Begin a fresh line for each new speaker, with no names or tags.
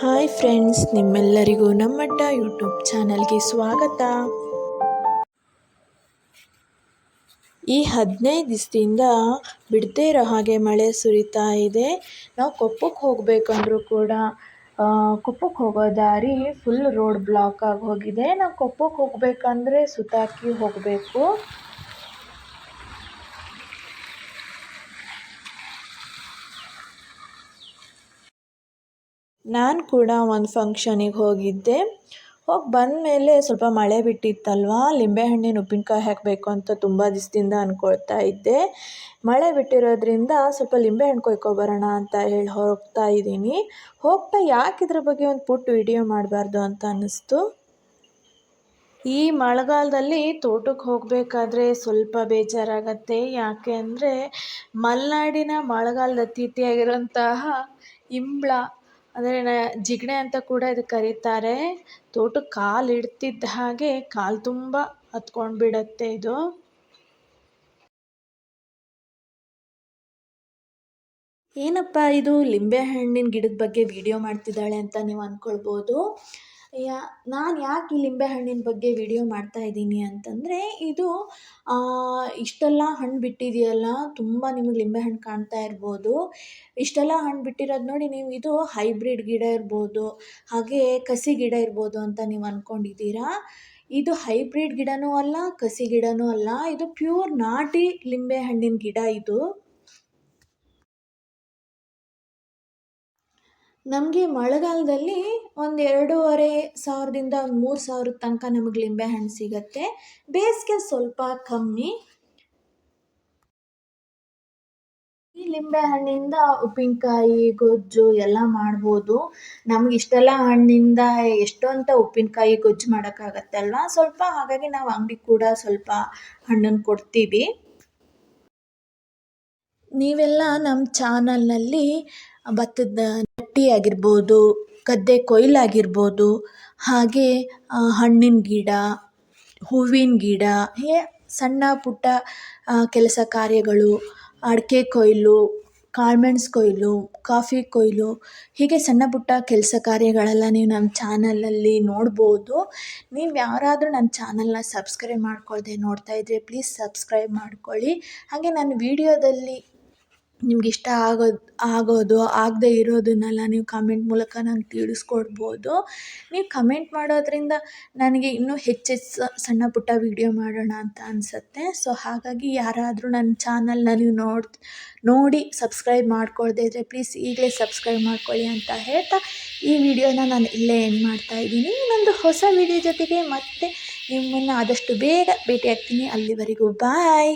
Hi friends ನಿಮ್ಮೆಲ್ಲರಿಗೂ ನಮ್ಮಡ್ಡ YouTube ಚಾನಲ್ಗೆ ಸ್ವಾಗತ. ಈ ಹದಿನೈದು ದಿವಸದಿಂದ ಬಿಡದೇ ಇರೋ ಹಾಗೆ ಮಳೆ ಸುರಿತಾ ಇದೆ. ನಾವು ಕೊಪ್ಪಕ್ಕೆ ಹೋಗಬೇಕಂದ್ರೂ ಕೂಡ ಕೊಪ್ಪಕ್ಕೆ ಹೋಗೋ ದಾರಿ ಫುಲ್ ರೋಡ್ ಬ್ಲಾಕ್ ಆಗಿ ಹೋಗಿದೆ. ನಾವು ಕೊಪ್ಪಕ್ಕೆ ಹೋಗಬೇಕಂದ್ರೆ ಸುತ್ತಾಕಿ ಹೋಗಬೇಕು. ನಾನು ಕೂಡ ಒಂದು ಫಂಕ್ಷನಿಗೆ ಹೋಗಿದ್ದೆ. ಹೋಗಿ ಬಂದಮೇಲೆ ಸ್ವಲ್ಪ ಮಳೆ ಬಿಟ್ಟಿತ್ತಲ್ವ? ಲಿಂಬೆಹಣ್ಣಿನ ಉಪ್ಪಿನಕಾಯಿ ಹಾಕಬೇಕು ಅಂತ ತುಂಬ ದಿವಸದಿಂದ ಅಂದ್ಕೊಳ್ತಾ ಇದ್ದೆ. ಮಳೆ ಬಿಟ್ಟಿರೋದ್ರಿಂದ ಸ್ವಲ್ಪ ಲಿಂಬೆಹಣ್ಣು ಕೊಯ್ಕೊಬರೋಣ ಅಂತ ಹೇಳಿ ಹೋಗ್ತಾ ಇದ್ದೀನಿ. ಹೋಗ್ತಾ ಯಾಕೆ ಇದ್ರ ಬಗ್ಗೆ ಒಂದು ಪುಟ್ಟು ವಿಡಿಯೋ ಮಾಡಬಾರ್ದು ಅಂತ ಅನ್ನಿಸ್ತು. ಈ ಮಳೆಗಾಲದಲ್ಲಿ ತೋಟಕ್ಕೆ ಹೋಗಬೇಕಾದ್ರೆ ಸ್ವಲ್ಪ ಬೇಜಾರಾಗತ್ತೆ. ಯಾಕೆ ಅಂದರೆ ಮಲೆನಾಡಿನ ಮಳೆಗಾಲದ ಅತಿಥಿಯಾಗಿರುವಂತಹ ಇಂಬ್ಳ ಅಂದರೆ ಜಿಗಣೆ ಅಂತ ಕೂಡ ಇದಕ್ಕೆ ಕರೀತಾರೆ. ತೋಟಕ್ಕೆ ಕಾಲು ಇಡ್ತಿದ್ದ ಹಾಗೆ ಕಾಲು ತುಂಬ ಹತ್ಕೊಂಡು ಬಿಡತ್ತೆ ಇದು. ಏನಪ್ಪ ಇದು ಲಿಂಬೆ ಹಣ್ಣಿನ ಗಿಡದ ಬಗ್ಗೆ ವಿಡಿಯೋ ಮಾಡ್ತಿದ್ದಾಳೆ ಅಂತ ನೀವು ಅಂದ್ಕೊಳ್ಬೋದು ಯಾ, ನಾನು ಯಾಕೆ ಈ ಲಿಂಬೆಹಣ್ಣಿನ ಬಗ್ಗೆ ವಿಡಿಯೋ ಮಾಡ್ತಾ ಇದ್ದೀನಿ ಅಂತಂದರೆ, ಇದು ಇಷ್ಟೆಲ್ಲ ಹಣ್ಣು ಬಿಟ್ಟಿದೆಯಲ್ಲ, ತುಂಬ ನಿಮಗೆ ಲಿಂಬೆಹಣ್ಣು ಕಾಣ್ತಾ ಇರ್ಬೋದು. ಇಷ್ಟೆಲ್ಲ ಹಣ್ಣು ಬಿಟ್ಟಿರೋದು ನೋಡಿ ನೀವು ಇದು ಹೈಬ್ರಿಡ್ ಗಿಡ ಇರ್ಬೋದು, ಹಾಗೆ ಕಸಿ ಗಿಡ ಇರ್ಬೋದು ಅಂತ ನೀವು ಅಂದ್ಕೊಂಡಿದ್ದೀರಾ ಇದು ಹೈಬ್ರಿಡ್ ಗಿಡನೂ ಅಲ್ಲ, ಕಸಿ ಗಿಡನೂ ಅಲ್ಲ, ಇದು ಪ್ಯೂರ್ ನಾಟಿ ಲಿಂಬೆಹಣ್ಣಿನ ಗಿಡ ಇದು. ನಮಗೆ ಮಳೆಗಾಲದಲ್ಲಿ ಒಂದು ಎರಡೂವರೆ ಸಾವಿರದಿಂದ ಒಂದು ಮೂರು ಸಾವಿರದ ತನಕ ನಮಗೆ ಲಿಂಬೆಹಣ್ಣು ಸಿಗುತ್ತೆ. ಬೇಸಿಗೆ ಸ್ವಲ್ಪ ಕಮ್ಮಿ. ಈ ಲಿಂಬೆಹಣ್ಣಿಂದ ಉಪ್ಪಿನಕಾಯಿ, ಗೊಜ್ಜು ಎಲ್ಲ ಮಾಡ್ಬೋದು. ನಮ್ಗೆ ಇಷ್ಟೆಲ್ಲ ಹಣ್ಣಿಂದ ಎಷ್ಟೊಂತ ಉಪ್ಪಿನಕಾಯಿ, ಗೊಜ್ಜು ಮಾಡೋಕ್ಕಾಗತ್ತೆ ಅಲ್ವಾ ಸ್ವಲ್ಪ ಹಾಗಾಗಿ ನಾವು ಅಂಗಡಿ ಕೂಡ ಸ್ವಲ್ಪ ಹಣ್ಣನ್ನು ಕೊಡ್ತೀವಿ. ನೀವೆಲ್ಲ ನಮ್ಮ ಚಾನಲ್ನಲ್ಲಿ ಭತ್ತದ ನಟ್ಟಿ ಆಗಿರ್ಬೋದು ಗದ್ದೆ ಕೊಯ್ಲಾಗಿರ್ಬೋದು, ಹಾಗೆ ಹಣ್ಣಿನ ಗಿಡ, ಹೂವಿನ ಗಿಡ, ಹೇ, ಸಣ್ಣ ಪುಟ್ಟ ಕೆಲಸ ಕಾರ್ಯಗಳು, ಅಡಿಕೆ ಕೊಯ್ಲು ಕಾಳುಮೆಣ್ಸು ಕೊಯ್ಲು, ಕಾಫಿ ಕೊಯ್ಲು, ಹೀಗೆ ಸಣ್ಣ ಪುಟ್ಟ ಕೆಲಸ ಕಾರ್ಯಗಳೆಲ್ಲ ನೀವು ನಮ್ಮ ಚಾನಲಲ್ಲಿ ನೋಡ್ಬೋದು. ನೀವು ಯಾರಾದರೂ ನನ್ನ ಚಾನಲ್ನ ಸಬ್ಸ್ಕ್ರೈಬ್ ಮಾಡ್ಕೊಳ್ದೆ ನೋಡ್ತಾ ಇದ್ದರೆ ಪ್ಲೀಸ್ ಸಬ್ಸ್ಕ್ರೈಬ್ ಮಾಡ್ಕೊಳ್ಳಿ. ಹಾಗೆ ನನ್ನ ವೀಡಿಯೋದಲ್ಲಿ ನಿಮ್ಗೆ ಇಷ್ಟ ಆಗೋದು ಆಗೋದು, ಆಗದೇ ಇರೋದನ್ನೆಲ್ಲ ನೀವು ಕಮೆಂಟ್ ಮೂಲಕ ನಂಗೆ ತಿಳಿಸ್ಕೊಡ್ಬೋದು. ನೀವು ಕಮೆಂಟ್ ಮಾಡೋದರಿಂದ ನನಗೆ ಇನ್ನೂ ಹೆಚ್ಚೆಚ್ಚು ಸಣ್ಣ ಪುಟ್ಟ ವೀಡಿಯೋ ಮಾಡೋಣ ಅಂತ ಅನಿಸುತ್ತೆ. ಸೊ ಹಾಗಾಗಿ ಯಾರಾದರೂ ನನ್ನ ಚಾನಲ್ನ ನೀವು ನೋಡಿ ನೋಡಿ ಸಬ್ಸ್ಕ್ರೈಬ್ ಮಾಡ್ಕೊಳ್ದೇ ಇದ್ದರೆ ಪ್ಲೀಸ್ ಈಗಲೇ ಸಬ್ಸ್ಕ್ರೈಬ್ ಮಾಡ್ಕೊಳ್ಳಿ ಅಂತ ಹೇಳ್ತಾ ಈ ವಿಡಿಯೋನ ನಾನು ಇಲ್ಲೇ ಎಂಡ್ ಮಾಡ್ತಾ ಇದ್ದೀನಿ. ಇನ್ನೊಂದು ಹೊಸ ವಿಡಿಯೋ ಜೊತೆಗೆ ಮತ್ತೆ ನಿಮ್ಮನ್ನು ಆದಷ್ಟು ಬೇಗ ಭೇಟಿಯಾಗ್ತೀನಿ. ಅಲ್ಲಿವರೆಗೂ ಬಾಯ್